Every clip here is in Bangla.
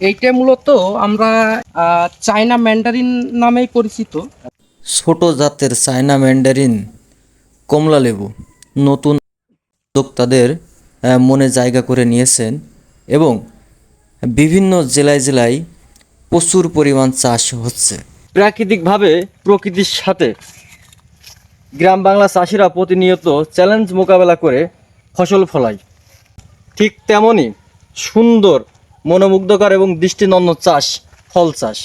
এইটা মূলত আমরা চায়না ম্যান্ডারিন নামেই পরিচিত। ছোট জাতের চায়না ম্যান্ডারিন কমলা লেবু নতুন উদ্যোক্তাদের মনে জায়গা করে নিয়েছেন এবং বিভিন্ন জেলায় জেলায় প্রচুর পরিমাণ চাষ হচ্ছে। প্রাকৃতিকভাবে প্রকৃতির সাথে গ্রাম বাংলা চাষিরা প্রতিনিয়ত চ্যালেঞ্জ মোকাবেলা করে ফসল ফলায়। ঠিক তেমনই সুন্দর মনোমুগ্ধকর এবং দৃষ্টিনন্দন চাষ, ফল চাষ।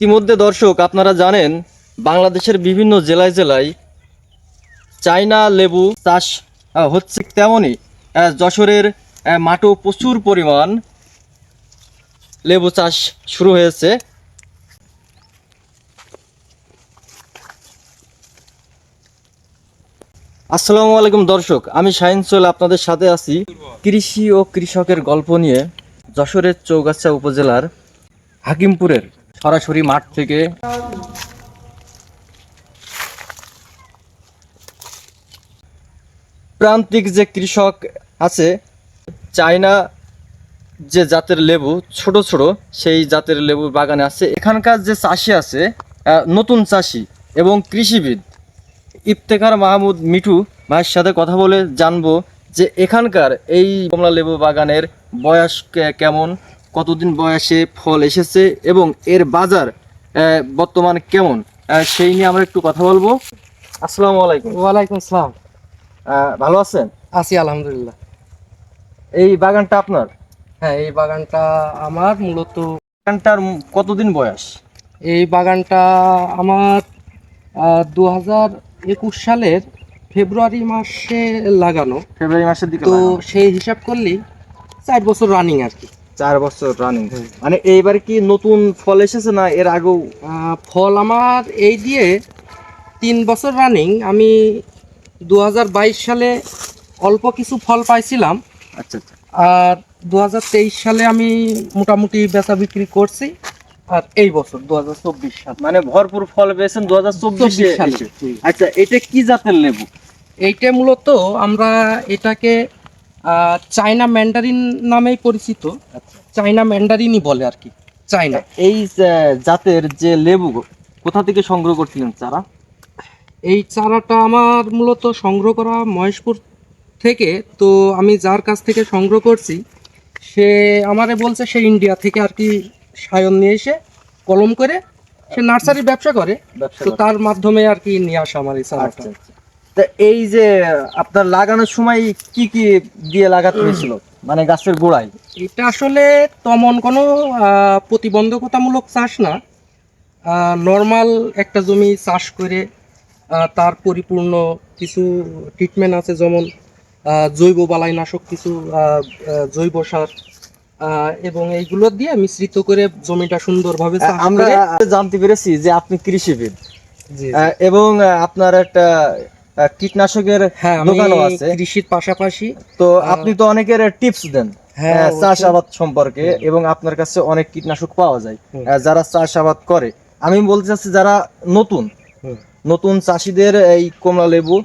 ইতিমধ্যে দর্শক, আপনারা জানেন, বাংলাদেশের বিভিন্ন জেলায় জেলায় চায়না লেবু চাষ হচ্ছে তেমনই যশোরের মাঠেও প্রচুর পরিমাণ লেবু চাষ শুরু হয়েছে। আসসালামু আলাইকুম দর্শক, আমি শাহিন আপনাদের সাথে আছি। কৃষি ও কৃষকের গল্প নিয়ে যশোরের চৌগাছা উপজেলার হাকিমপুরের সরাসরি মাঠ থেকে। প্রান্তিক যে কৃষক আছে, চায়না যে জাতের লেবু ছোট ছোট সেই জাতের লেবু বাগানে আছে। এখানকার যে চাষি আছে নতুন চাষি এবং কৃষিবিদ ইফতেখার মাহমুদ মিঠু ভাইয়ের সাথে কথা বলে জানব যে এখানকার এই কমলা লেবু বাগানের বয়স কেমন কতদিন বয়সে ফল এসেছে এবং এর বাজার বর্তমান কেমন সেই নিয়ে আমরা একটু কথা বলব। আসসালামু আলাইকুম। ওয়ালাইকুম আসসালাম। ভালো আছেন? আছি আলহামদুলিল্লাহ। এই বাগানটা আপনার? হ্যাঁ এই বাগানটা আমার মূলত বাগানটার কতদিন বয়স? এই বাগানটা আমার দু হাজার একুশ সালের ফেব্রুয়ারি মাসে লাগানো। ফেব্রুয়ারি মাসের দিকে তো সেই হিসাব করলেই চার বছর রানিং আর কি। চার বছর রানিং মানে এইবার কি নতুন ফল এসেছে না এর আগেও ফল আমার এই দিয়ে তিন বছর রানিং আমি দু হাজার বাইশ সালে অল্প কিছু ফল পাইছিলাম। আচ্ছা আচ্ছা। আর দু হাজার তেইশ সালে আমি মোটামুটি বেচা বিক্রি করছি আর এই বছর দু হাজার চব্বিশ সাল। মানে ভরপুর ফল পেয়েছেন দু সালে। আচ্ছা এটা কি জাতের লেবু? এইটা মূলত আমরা এটাকে চায়না ম্যান্ডারিন নামেই পরিচিত। চায়না ম্যান্ডারিনই বলে আর কি চায়না। এই জাতের যে লেবু কোথা থেকে সংগ্রহ করছিলেন চারা? এই চারাটা আমার মূলত সংগ্রহ করা মহেশপুর থেকে তো আমি যার কাছ থেকে সংগ্রহ করছি সে আমারে বলছে সে ইন্ডিয়া থেকে আর কি সায়ন নিয়ে এসে কলম করে সে নার্সারি ব্যবসা করে। তো তার মাধ্যমে আর কি নিয়ে আসা আমার এই চারাটা। আচ্ছা। আচ্ছা তা এই যে আপনার লাগানোর সময় কি কি দিয়ে লাগাতে হয়েছিল? মানে গাছের গোড়ায়? এটা আসলে তেমন কোনো প্রতিবন্ধকতামূলক চাষ না। নর্মাল একটা জমি চাষ করে তার পরিপূর্ণ কিছু ট্রিটমেন্ট আছে যেমন জৈব বালাইনাশক কিছু জৈব সার এবং এইগুলো দিয়ে মিশ্রিত করে জমিটা সুন্দরভাবে আমরা জানতে পেরেছি যে আপনি কৃষিবিদ। এবং আপনার একটা কীটনাশকের হ্যাঁ দোকানও আছে। কৃষির পাশাপাশি তো আপনি তো অনেকের টিপস দেন হ্যাঁ, আহ, চাষ আবাদ সম্পর্কে এবং আপনার কাছে অনেক কীটনাশক পাওয়া যায় যারা চাষ আবাদ করে। আমি বলতে চাচ্ছি যারা নতুন নতুন চাষিদের এই কমলা লেবু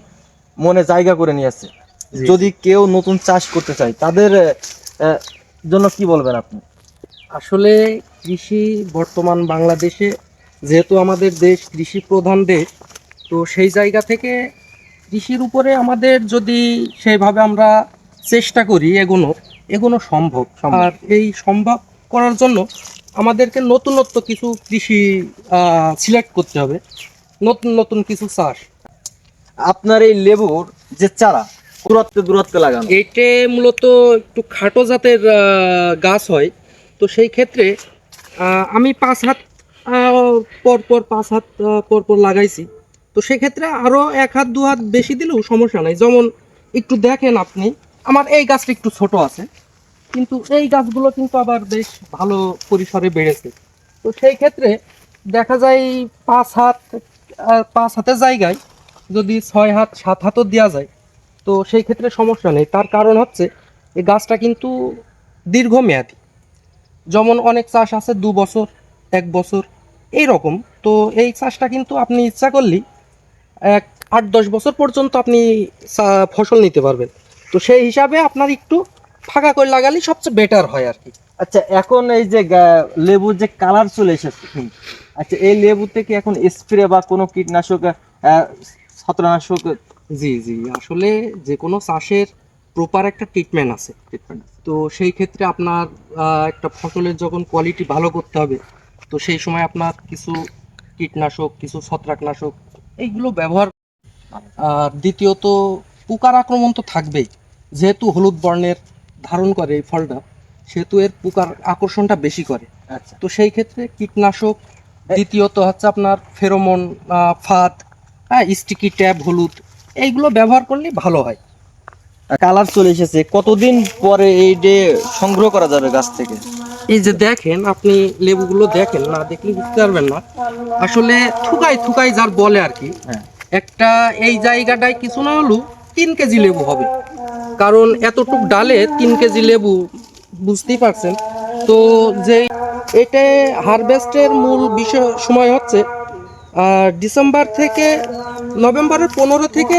মনে জায়গা করে নিয়েছে। যদি কেউ নতুন চাষ করতে চায় তাদের জন্য কি বলবেন আপনি? আসলে কৃষি বর্তমান বাংলাদেশে যেহেতু আমাদের দেশ কৃষি প্রধান দেশ তো সেই জায়গা থেকে কৃষির উপরে আমাদের যদি সেইভাবে আমরা চেষ্টা করি এগোনো সম্ভব। সম্ভব। আর এই সম্ভব করার জন্য আমাদেরকে নতুনত্ব কিছু কৃষি সিলেক্ট করতে হবে। নতুন নতুন কিছু চাষ। আপনার এই লেবুর যে চারা দূরত্বে দূরত্বে লাগানো। এইটে মূলত একটু খাটো জাতের গাছ হয়। তো সেই ক্ষেত্রে আমি পাঁচ হাত পর পর পাঁচ হাত পর পর লাগাইছি। তো সেক্ষেত্রে আরও এক হাত, দু হাত বেশি দিলেও সমস্যা নাই। যেমন একটু দেখেন আপনি, আমার এই গাছটা একটু ছোট আছে, কিন্তু এই গাছগুলো কিন্তু আবার বেশ ভালো পরিসরে বেড়েছে। তো সেই ক্ষেত্রে দেখা যায় পাঁচ হাত পাঁচ হাতের জায়গায় যদি ছয় হাত, সাত হাতও দেওয়া যায় তো সেই ক্ষেত্রে সমস্যা নেই। তার কারণ হচ্ছে, এই গাছটা কিন্তু দীর্ঘমেয়াদী। যেমন অনেক চাষ আছে দু বছর, এক বছর এই রকম তো এই চাষটা কিন্তু আপনি ইচ্ছা করলেই এক আট দশ বছর পর্যন্ত আপনি ফসল নিতে পারবেন। তো সেই হিসাবে আপনার একটু ফাঁকা করে লাগালেই সবচেয়ে বেটার হয় আর কি। আচ্ছা এখন এই যে লেবুর যে কালার চলে এসেছে আচ্ছা এই লেবুতে কি এখন স্প্রে বা কোনো কীটনাশক ছত্রনাশক জি জি। আসলে যে কোনো চাষের প্রপার একটা ট্রিটমেন্ট আছে। তো সেই ক্ষেত্রে আপনার একটা ফসলের যখন কোয়ালিটি ভালো করতে হবে তো সেই সময় আপনার কিছু কীটনাশক কিছু ছত্রাকনাশক এইগুলো ব্যবহার আর দ্বিতীয়ত পোকার আক্রমণ তো থাকবেই। যেহেতু হলুদ বর্ণের ধারণ করে এই ফলটা সেহেতু এর পোকার আকর্ষণটা বেশি করে। আচ্ছা। তো সেই ক্ষেত্রে কীটনাশক দ্বিতীয়ত হচ্ছে আপনার ফেরোমন ফাঁদ হ্যাঁ স্টিকি ট্যাব হলুদ এইগুলো ব্যবহার করলে ভালো হয়। কালার চলে এসেছে। কতদিন পরে এই ডে সংগ্রহ করা যাবে গাছ থেকে? এই যে দেখেন আপনি লেবুগুলো দেখেন না দেখলে বুঝতে পারবেন না। আসলে থুকাই থুকাই যার বলে আর কি। হ্যাঁ। একটা এই জায়গাটায় কিছু না হলেও তিন কেজি লেবু হবে। কারণ এতটুক ডালে তিন কেজি লেবু বুঝতেই পারছেন। তো যে এটা হারভেস্টের মূল বিষয় সময় হচ্ছে। ডিসেম্বর থেকে নভেম্বরের পনেরো থেকে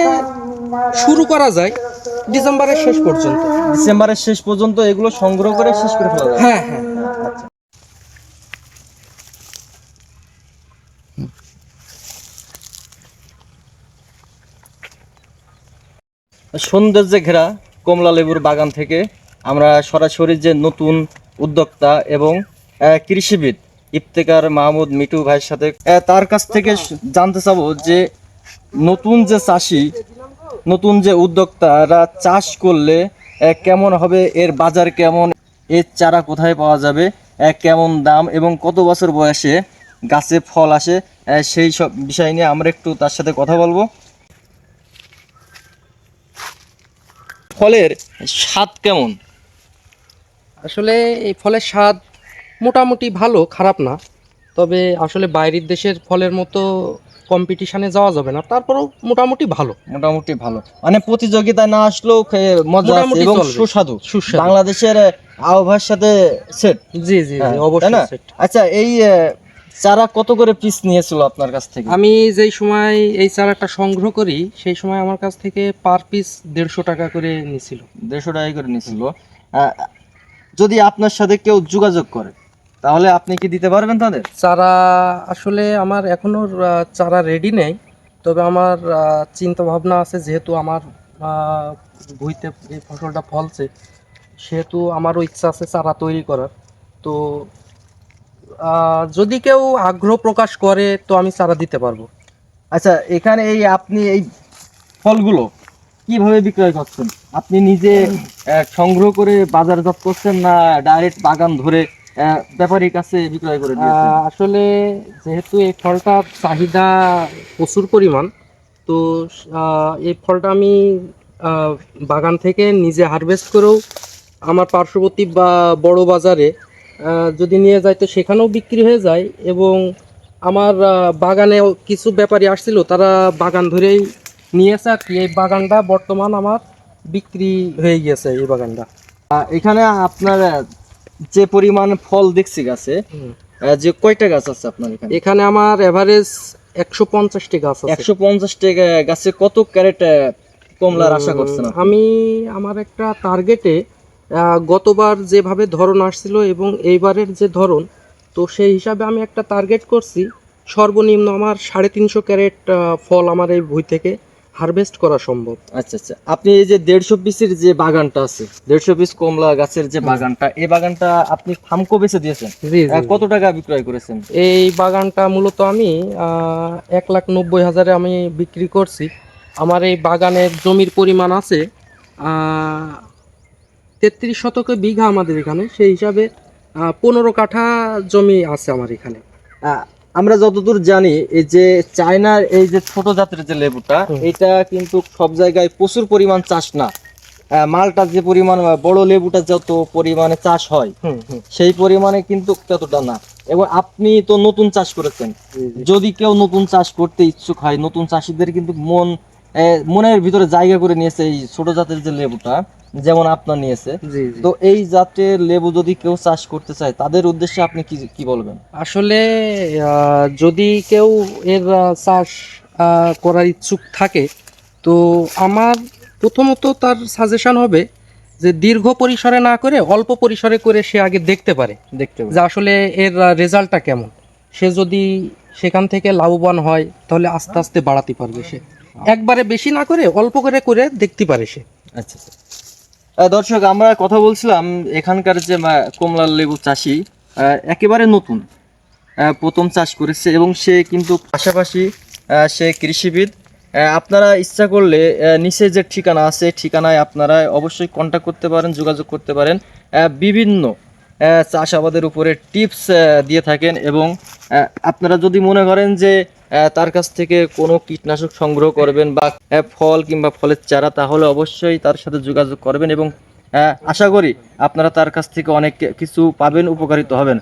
শুরু করা যায় ডিসেম্বরের শেষ পর্যন্ত। ডিসেম্বরের শেষ পর্যন্ত এগুলো সংগ্রহ করে শেষ করে ফেলা হ্যাঁ হ্যাঁ। সৌন্দর্যে ঘেরা কমলা লেবুর বাগান থেকে আমরা সরাসরি যে নতুন উদ্যোক্তা এবং কৃষিবিদ ইফতেকার মাহমুদ মিটু ভাইয়ের সাথে তার কাছ থেকে জানতে চাবো যে নতুন যে চাষি, নতুন যে উদ্যোক্তারা চাষ করলে কেমন হবে, এর বাজার কেমন, এর চারা কোথায় পাওয়া যাবে কেমন দাম এবং কত বছর বয়সে গাছে ফল আসে সেই সব বিষয় নিয়ে আমরা একটু তার সাথে কথা বলব। ফলের স্বাদ কেমন? আসলে এই ফলের স্বাদ মোটামুটি ভালো খারাপ না। তবে আসলে বাইরের দেশের ফলের মতো কম্পিটিশনে যাওয়া যাবে না। তারপরেও মোটামুটি ভালো। মোটামুটি ভালো। মানে প্রতিযোগিতা না আসলেও মজা আছে এবং সুস্বাদু। সুস্বাদু। বাংলাদেশের আবহাওয়ার সাথে সেট জি জি হ্যাঁ, অবশ্যই না? সেট। আচ্ছা এই চারা কত করে পিস নিয়েছিল আপনার কাছ থেকে? আমি যেই সময় এই চারাটা সংগ্রহ করি সেই সময় আমার কাছ থেকে পার পিস দেড়শো টাকা করে নিছিল দেড়শো টাকা করে নিয়েছিল। যদি আপনার সাথে কেউ যোগাযোগ করে তাহলে আপনি কি দিতে পারবেন তাদের? চারা আসলে আমার এখনও চারা রেডি নেই। তবে আমার চিন্তা ভাবনা আছে যেহেতু আমার ভুঁইতে এই ফসলটা ফলছে সেহেতু আমারও ইচ্ছা আছে চারা তৈরি করার। তো যদি কেউ আগ্রহ প্রকাশ করে তো আমি চারা দিতে পারব। আচ্ছা এখানে এই আপনি এই ফলগুলো কীভাবে বিক্রয় করছেন? আপনি নিজে সংগ্রহ করে বাজারজাত করছেন না ডাইরেক্ট বাগান ধরে ব্যাপারীর কাছে বিক্রয় করে আসলে যেহেতু এই ফলটার চাহিদা প্রচুর পরিমাণ তো এই ফলটা আমি বাগান থেকে নিজে হারভেস্ট করেও আমার পার্শ্ববর্তী বা বড় বাজারে যদি নিয়ে যাই তো সেখানেও বিক্রি হয়ে যায় এবং আমার আহ, বাগানেও কিছু ব্যাপারী আসছিল তারা বাগান ধরেই নিয়েছে আর কি। এই বাগানটা বর্তমান আমার বিক্রি হয়ে গিয়েছে এই বাগানটা। এখানে আপনার যে পরিমাণ ফল দেখছি গাছে যে কয়টা গাছ আছে আপনার এখানে? এখানে আমার এভারেজ একশো পঞ্চাশটি গাছ আছে। একশো পঞ্চাশটি গাছে কত ক্যারেট কমলার আশা করছেন আমি আমার একটা টার্গেটে গতবার যেভাবে ধরন আসছিল এবং এইবারের যে ধরন তো সেই হিসাবে আমি একটা টার্গেট করছি। সর্বনিম্ন আমার সাড়ে তিনশো ক্যারেট ফল আমার এই বই থেকে হারভেস্ট করা সম্ভব। আচ্ছা আচ্ছা। আপনি এই যে দেড়শো পিসের যে বাগানটা আছে দেড়শো পিস কমলা গাছের যে বাগানটা এই বাগানটা আপনি থামকো বেচে দিয়েছেন? কত টাকা বিক্রয় করেছেন? এই বাগানটা মূলত আমি এক লাখ নব্বই হাজারে আমি বিক্রি করছি। আমার এই বাগানের জমির পরিমাণ আছে তেত্রিশ শতকে বিঘা আমাদের এখানে। সেই হিসাবে পনেরো কাঠা জমি আছে আমার এখানে। আমরা যতদূর জানি এই যে চায়নার এই যে ছোট জাতের যে লেবুটা এটা কিন্তু সব জায়গায় প্রচুর পরিমাণ চাষ না। মালটা যে পরিমাণ বড় লেবুটা যত পরিমাণে চাষ হয় সেই পরিমাণে কিন্তু ততটা না। এবং আপনি তো নতুন চাষ করেছেন। যদি কেউ নতুন চাষ করতে ইচ্ছুক হয় নতুন চাষিদের কিন্তু মন মনের ভিতরে জায়গা করে নিয়েছে এই ছোট জাতের যে লেবুটা যেমন আপনার নিয়েছে। তো এই জাতের লেবু যদি কেউ চাষ করতে চায় তাদের উদ্দেশ্যে আপনি কি কি বলবেন? আসলে যদি কেউ এর চাষ করার ইচ্ছুক থাকে তো আমার প্রথমত তার সাজেশন হবে যে দীর্ঘ পরিসরে না করে অল্প পরিসরে করে সে আগে দেখতে পারে দেখতে যে আসলে এর রেজাল্টটা কেমন। সে যদি সেখান থেকে লাভবান হয় তাহলে আস্তে আস্তে বাড়াতে পারবে সে। একবারে বেশি না করে অল্প করে করে দেখতে পারে সে। আচ্ছা আচ্ছা। দর্শক আমরা কথা বলছিলাম এখানকার যে কমলা লেবু চাষি একেবারে নতুন। প্রথম চাষ করেছে এবং সে কিন্তু পাশাপাশি সে কৃষিবিদ। আপনারা ইচ্ছা করলে নিচে যে ঠিকানা আছে ঠিকানায় আপনারা অবশ্যই কন্ট্যাক্ট করতে পারেন যোগাযোগ করতে পারেন। বিভিন্ন চাষাবাদের উপরে টিপস দিয়ে থাকেন এবং আপনারা যদি মনে করেন যে তার কাছ থেকে কোনো কীটনাশক সংগ্রহ করবেন বা ফল কিংবা ফলের চারা, তাহলে অবশ্যই তার সাথে যোগাযোগ করবেন এবং আশা করি আপনারা তার কাছ থেকে অনেক কিছু পাবেন, উপকারিত হবেন।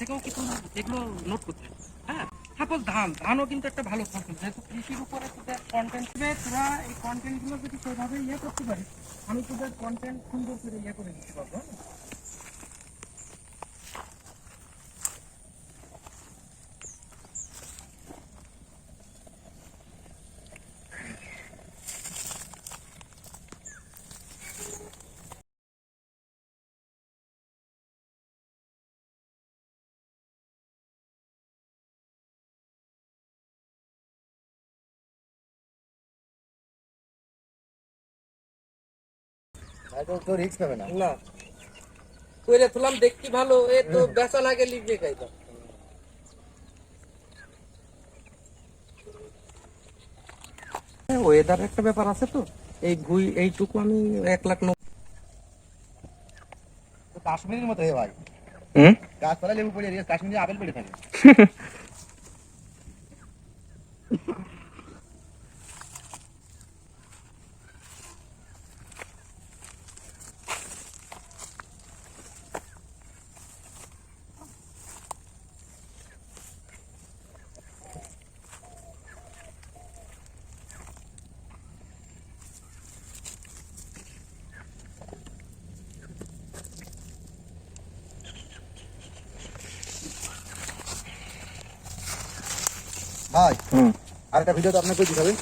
থেকেও কিছু এগুলো নোট করতে হ্যাঁ ধান ধানও কিন্তু একটা ভালো কৃষির উপরে তোরা এই যদি ইয়ে করতে পারিস আমি তোদের কন্টেন্ট সুন্দর করে ইয়ে করে দিতে পারব হ্যাঁ? তো রিস্ক না। না। কইরে তুলাম দেখতে ভালো এ তো বেচা না গেলি তো ওয়েদার একটা ব্যাপার আছে তো। এই ভুই এইটুকু আমি এক লাখ নব্বই। কাশ্মীরের মতো হে ভাই। হুম? গাছপালা লেবু পড়ে কাশ্মীরে আপেল পড়ে থাকে। ভাই আরেকটা ভিডিও তো আপনাকে দিতে হবে